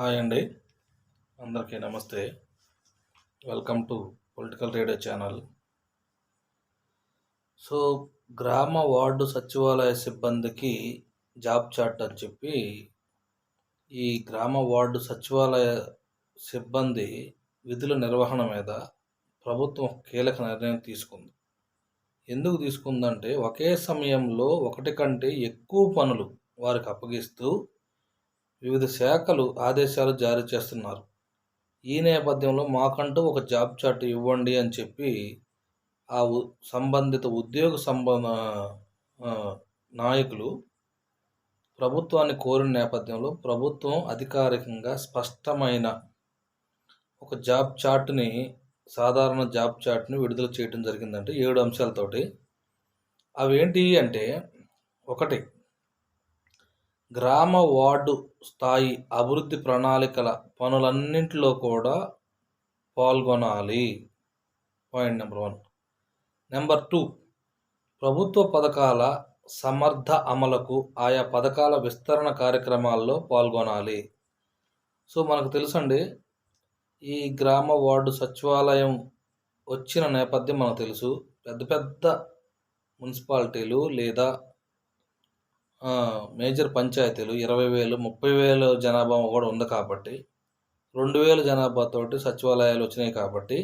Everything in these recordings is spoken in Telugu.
హాయ్ అండి. అందరికీ నమస్తే. Welcome to political radio channel so గ్రామ వార్డు సచివాలయ సిబ్బందికి జాబ్ చాట్ అని చెప్పి ఈ గ్రామ వార్డు సచివాలయ సిబ్బంది విధుల నిర్వహణ మీద ప్రభుత్వం కీలక నిర్ణయం తీసుకుంది. ఎందుకు తీసుకుందంటే ఒకే సమయంలో ఒకటి కంటే ఎక్కువ పనులు వారికి అప్పగిస్తూ వివిధ శాఖలు ఆదేశాలు జారీ చేస్తున్నారు. ఈ నేపథ్యంలో మాకంటూ ఒక జాబ్ చార్ట్ ఇవ్వండి అని చెప్పి ఆ సంబంధిత ఉద్యోగ సంబంధ నాయకులు ప్రభుత్వాన్ని కోరిన నేపథ్యంలో ప్రభుత్వం అధికారికంగా స్పష్టమైన ఒక జాబ్ చార్ట్ని సాధారణ జాబ్ చార్ట్ని విడుదల చేయడం జరిగిందంటే ఏడు అంశాలతోటి. అవేంటి అంటే ఒకటి గ్రామ వార్డు స్థాయి అభివృద్ధి ప్రణాళికల పనులన్నింటిలో కూడా పాల్గొనాలి. Point number one. Number two. ప్రభుత్వ పథకాల సమర్థ అమలుకు ఆయా పథకాల విస్తరణ కార్యక్రమాల్లో పాల్గొనాలి. సో మనకు తెలుసండి ఈ గ్రామ వార్డు సచివాలయం వచ్చిన నేపథ్యం మనకు తెలుసు. పెద్ద పెద్ద మున్సిపాలిటీలు లేదా మేజర్ పంచాయతీలు ఇరవై వేలు ముప్పై వేలు జనాభా కూడా ఉంది కాబట్టి రెండు వేల జనాభాతోటి సచివాలయాలు వచ్చినాయి కాబట్టి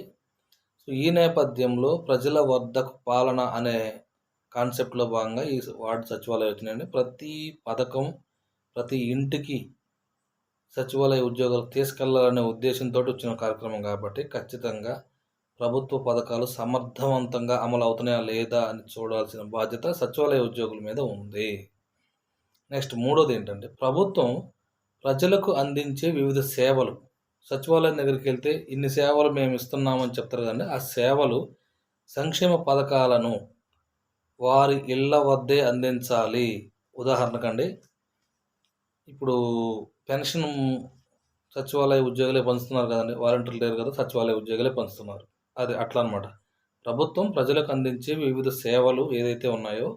సో ఈ నేపథ్యంలో ప్రజల వద్దకు పాలన అనే కాన్సెప్ట్లో భాగంగా ఈ వార్డు సచివాలయాలు వచ్చినాయండి ప్రతి పథకం ప్రతి ఇంటికి సచివాలయ ఉద్యోగాలు తీసుకెళ్ళాలనే ఉద్దేశంతో వచ్చిన కార్యక్రమం కాబట్టి ఖచ్చితంగా ప్రభుత్వ పథకాలు సమర్థవంతంగా అమలు అవుతున్నాయా లేదా అని చూడాల్సిన బాధ్యత సచివాలయ ఉద్యోగుల మీద ఉంది. నెక్స్ట్ మూడోది ఏంటంటే ప్రభుత్వం ప్రజలకు అందించే వివిధ సేవలు. సచివాలయం దగ్గరికి వెళ్తే ఇన్ని సేవలు మేము ఇస్తున్నామని చెప్తారు కదండి. ఆ సేవలు సంక్షేమ పథకాలను వారి ఇళ్ళ వద్దే అందించాలి. ఉదాహరణకండి ఇప్పుడు పెన్షన్ సచివాలయ ఉద్యోగులే పంచుతున్నారు కదండి. వాలంటీర్లు లేరు కదా సచివాలయ ఉద్యోగులే పంచుతున్నారు. అది అట్లా అనమాట ప్రభుత్వం ప్రజలకు అందించే వివిధ సేవలు ఏదైతే ఉన్నాయో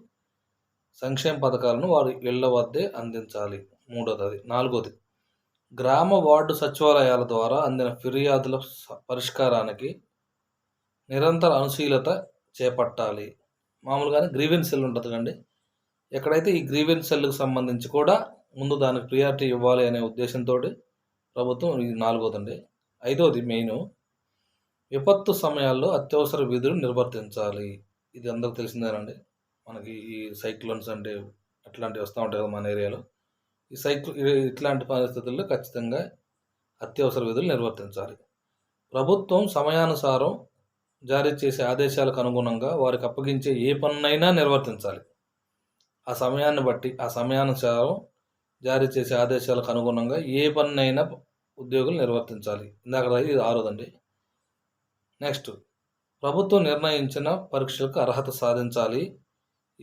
సంక్షేమ పథకాలను వారి ఇళ్ళ వద్దే అందించాలి. మూడోది నాలుగోది. గ్రామ వార్డు సచివాలయాల ద్వారా అందిన ఫిర్యాదుల పరిష్కారానికి నిరంతర అనుశీలత చేపట్టాలి. మామూలుగానే గ్రీవెన్స్ సెల్ ఉంటుంది కండి ఎక్కడైతే ఈ గ్రీవెన్స్ సెల్కి సంబంధించి కూడా ముందు దానికి ప్రియారిటీ ఇవ్వాలి అనే ఉద్దేశంతో ప్రభుత్వం ఇది నాలుగోదండి. ఐదోది మెయిన్ విపత్తు సమయాల్లో అత్యవసర విధులు నిర్వర్తించాలి. ఇది అందరికి తెలిసిందేనండి. మనకి ఈ సైక్లోన్స్ అంటే అట్లాంటివి వస్తూ ఉంటాయి కదా మన ఏరియాలో. ఈ సైక్లో ఇట్లాంటి పరిస్థితుల్లో ఖచ్చితంగా అత్యవసర విధులు నిర్వర్తించాలి. ప్రభుత్వం సమయానుసారం జారీ చేసే ఆదేశాలకు అనుగుణంగా వారికి అప్పగించే ఏ పనునైనా నిర్వర్తించాలి. ఆ సమయాన్ని బట్టి ఆ సమయానుసారం జారీ చేసే ఆదేశాలకు అనుగుణంగా ఏ పన్నైనా ఉద్యోగులు నిర్వర్తించాలి. ఇందాక ఇది ఆరోదండి. నెక్స్ట్ ప్రభుత్వం నిర్ణయించిన పరీక్షలకు అర్హత సాధించాలి.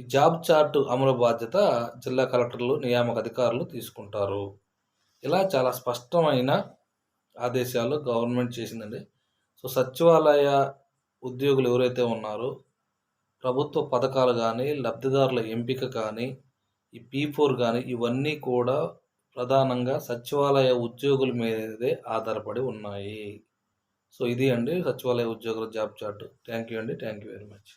ఈ జాబ్ చార్ట్ అమలు బాధ్యత జిల్లా కలెక్టర్లు నియామక అధికారులు తీసుకుంటారు. ఇలా చాలా స్పష్టమైన ఆదేశాలు గవర్నమెంట్ చేసిందండి. సో సచివాలయ ఉద్యోగులు ఎవరైతే ఉన్నారో ప్రభుత్వ పథకాలు కానీ లబ్ధిదారుల ఎంపిక కానీ ఈ పీ ఫోర్ కానీ ఇవన్నీ కూడా ప్రధానంగా సచివాలయ ఉద్యోగుల మీదే ఆధారపడి ఉన్నాయి. సో ఇది అండి సచివాలయ ఉద్యోగుల జాబ్ చార్ట్. థ్యాంక్ యూ అండి. Thank you very much.